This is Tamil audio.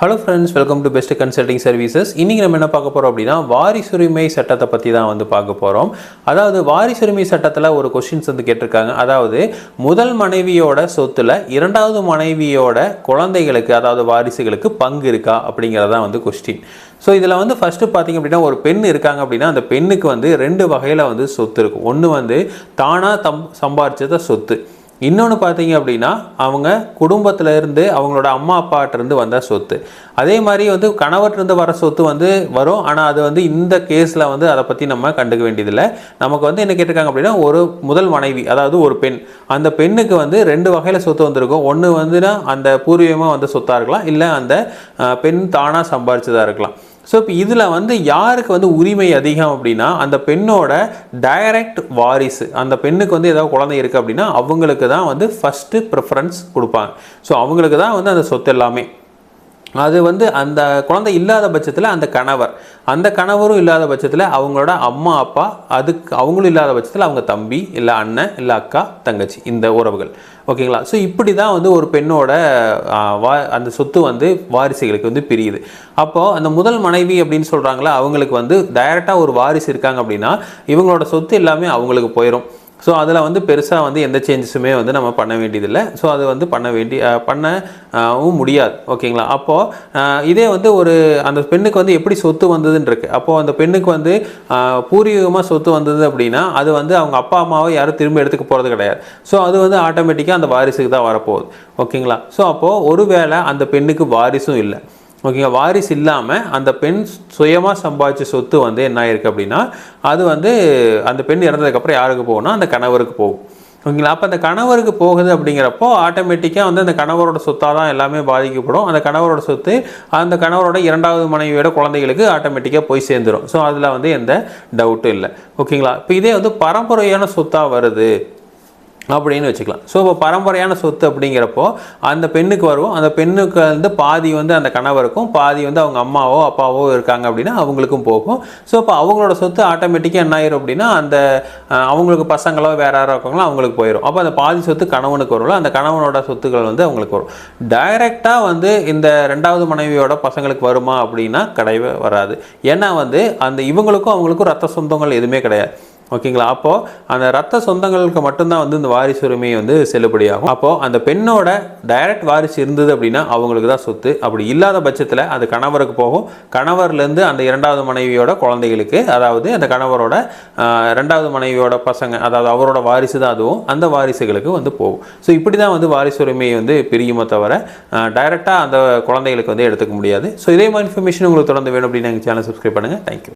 Hello friends welcome to best consulting services இன்றைக்கி நம்ம என்ன பார்க்க போகிறோம் அப்படின்னா வாரிசுரிமை சட்டத்தை பற்றி தான் வந்து பார்க்க போகிறோம் அதாவது வாரிசுரிமை சட்டத்தில் ஒரு கொஷின்ஸ் வந்து கேட்டிருக்காங்க. அதாவது முதல் மனைவியோட சொத்துல இரண்டாவது மனைவியோட குழந்தைகளுக்கு அதாவது வாரிசுகளுக்கு பங்கு இருக்கா அப்படிங்கிறதான் வந்து கொஸ்டின் ஸோ இதில் வந்து ஃபஸ்ட்டு பார்த்தீங்க அப்படின்னா ஒரு பெண் இருக்காங்க அப்படின்னா அந்த பெண்ணுக்கு வந்து ரெண்டு வகையில் வந்து சொத்து இருக்கும். ஒன்று வந்து தானாக தம் சம்பாரிச்சத சொத்து. இன்னொன்று பார்த்தீங்க அப்படின்னா அவங்க குடும்பத்தில் இருந்து அவங்களோட அம்மா அப்பாட்டிருந்து வந்த சொத்து. அதே மாதிரி வந்து கணவர்கிட்டருந்து வர சொத்து வந்து வரும். ஆனால் அது வந்து இந்த கேஸில் வந்து அதை பற்றி நம்ம கண்டுக்க வேண்டியதில்லை. நமக்கு வந்து என்ன கேட்டிருக்காங்க அப்படின்னா ஒரு முதல் மனைவி அதாவது ஒரு பெண். அந்த பெண்ணுக்கு வந்து ரெண்டு வகையில் சொத்து வந்திருக்கும். ஒன்று வந்துன்னா அந்த பூர்வீகமாக வந்த சொத்தாக இருக்கலாம். இல்லை அந்த பெண் தானாக சம்பாரிச்சதாக இருக்கலாம். ஸோ இப்போ இதில் வந்து யாருக்கு வந்து உரிமை அதிகம் அப்படின்னா அந்த பெண்ணோட டைரக்ட் வாரிசு அந்த பெண்ணுக்கு வந்து ஏதாவது குழந்தை இருக்குது அப்படின்னா அவங்களுக்கு தான் வந்து ஃபஸ்ட்டு ப்ரிஃபரன்ஸ் கொடுப்பாங்க. ஸோ அவங்களுக்கு தான் வந்து அந்த சொத்து எல்லாமே. அது வந்து அந்த குழந்தை இல்லாத பட்சத்தில் அந்த கணவர். அந்த கணவரும் இல்லாத பட்சத்தில் அவங்களோட அம்மா அப்பா அதுக்கு அவங்களும் இல்லாத பட்சத்தில் அவங்க தம்பி இல்லை அண்ணன் இல்லை அக்கா தங்கச்சி இந்த உறவுகள். ஓகேங்களா? ஸோ இப்படி தான் வந்து ஒரு பெண்ணோட வா அந்த சொத்து வந்து வாரிசுகளுக்கு வந்து பிரியுது. அப்போது அந்த முதல் மனைவி அப்படின்னு சொல்கிறாங்களா அவங்களுக்கு வந்து டைரெக்டாக ஒரு வாரிசு இருக்காங்க அப்படின்னா இவங்களோட சொத்து எல்லாமே அவங்களுக்கு போயிடும் ஸோ அதில் வந்து பெருசாக வந்து எந்த சேஞ்சஸுமே வந்து நம்ம பண்ண வேண்டியதில்லை. ஸோ அது வந்து பண்ண வேண்டிய பண்ணவும் முடியாது. ஓகேங்களா அப்போது இதே வந்து ஒரு அந்த பெண்ணுக்கு வந்து எப்படி சொத்து வந்ததுன்ருக்கு. அப்போது அந்த பெண்ணுக்கு வந்து பூர்வீகமாக சொத்து வந்தது அப்படின்னா அது வந்து அவங்க அப்பா அம்மாவை யாரும் திரும்ப எடுத்துக்க போகிறது கிடையாது. ஸோ அது வந்து ஆட்டோமேட்டிக்காக அந்த வாரிசுக்கு தான் வரப்போகுது. ஓகேங்களா ஸோ அப்போது ஒருவேளை அந்த பெண்ணுக்கு வாரிசும் இல்லை. ஓகேங்க வாரிசு இல்லாமல் அந்த பெண் சுயமாக சம்பாதிச்ச சொத்து வந்து என்ன ஆயிருக்கு அப்படின்னா அது வந்து அந்த பெண் இறந்ததுக்கப்புறம் யாருக்கு போகணும்னா அந்த கணவருக்கு போகும். ஓகேங்களா? அப்போ அந்த கணவருக்கு போகுது அப்படிங்கிறப்போ ஆட்டோமேட்டிக்காக வந்து அந்த கணவரோட சொத்தாக தான் எல்லாமே பாதிக்கப்படும். அந்த கணவரோட சொத்து அந்த கணவரோட இரண்டாவது மனைவியோட குழந்தைகளுக்கு ஆட்டோமேட்டிக்காக போய் சேர்ந்துடும் ஸோ அதில் வந்து எந்த டவுட்டும் இல்லை. ஓகேங்களா? இப்போ இதே வந்து பரம்பரையான சொத்தாக வருது. அப்படின்னு வச்சுக்கலாம். ஸோ இப்போ பரம்பரையான சொத்து அப்படிங்கிறப்போ அந்த பெண்ணுக்கு வருவோம். அந்த பெண்ணுக்கு வந்து பாதி வந்து அந்த கணவருக்கும் பாதி வந்து அவங்க அம்மாவோ அப்பாவோ இருக்காங்க அப்படின்னா அவங்களுக்கும் போகும். ஸோ இப்போ அவங்களோட சொத்து ஆட்டோமேட்டிக்காக என்ன ஆயிரும் அப்படின்னா அந்த அவங்களுக்கு பசங்களோ வேற யாரோ இருக்காங்களோ அவங்களுக்கு போயிடும் அப்போ அந்த பாதி சொத்து கணவனுக்கு வரும்ல அந்த கணவனோட சொத்துக்கள் வந்து அவங்களுக்கு வரும். டைரெக்டாக வந்து இந்த ரெண்டாவது மனைவியோட பசங்களுக்கு வருமா அப்படின்னா கிடையவே வராது. ஏன்னா வந்து அந்த இவங்களுக்கும் அவங்களுக்கும் ரத்த சொந்தங்கள் எதுவுமே கிடையாது. ஓகேங்களா? அப்போது அந்த ரத்த சொந்தங்களுக்கு மட்டும்தான் வந்து இந்த வாரிசு உரிமை வந்து செல்லுபடியாகும். அப்போது அந்த பெண்ணோட டைரக்ட் வாரிசு இருந்தது அப்படின்னா அவங்களுக்கு தான் சொத்து. அப்படி இல்லாத பட்சத்தில் அது கணவருக்கு போகும். கணவர்லேருந்து அந்த இரண்டாவது மனைவியோட குழந்தைகளுக்கு அதாவது அந்த கணவரோட ரெண்டாவது மனைவியோட பசங்க அதாவது அவரோட வாரிசு தான் அதுவும் அந்த வாரிசுகளுக்கு வந்து போகும். ஸோ இப்படி தான் வந்து வாரிசு உரிமையை வந்து பிரியுமோ தவிர டைரெக்டாக அந்த குழந்தைகளுக்கு வந்து எடுத்துக்க முடியாது. ஸோ இதே மாதிரி இன்ஃபர்மேஷன் உங்களுக்கு தொடர்ந்து வேணும் அப்படின்னு எங்கள் சேனல் சப்ஸ்கிரைப் பண்ணுங்கள் தேங்க்யூ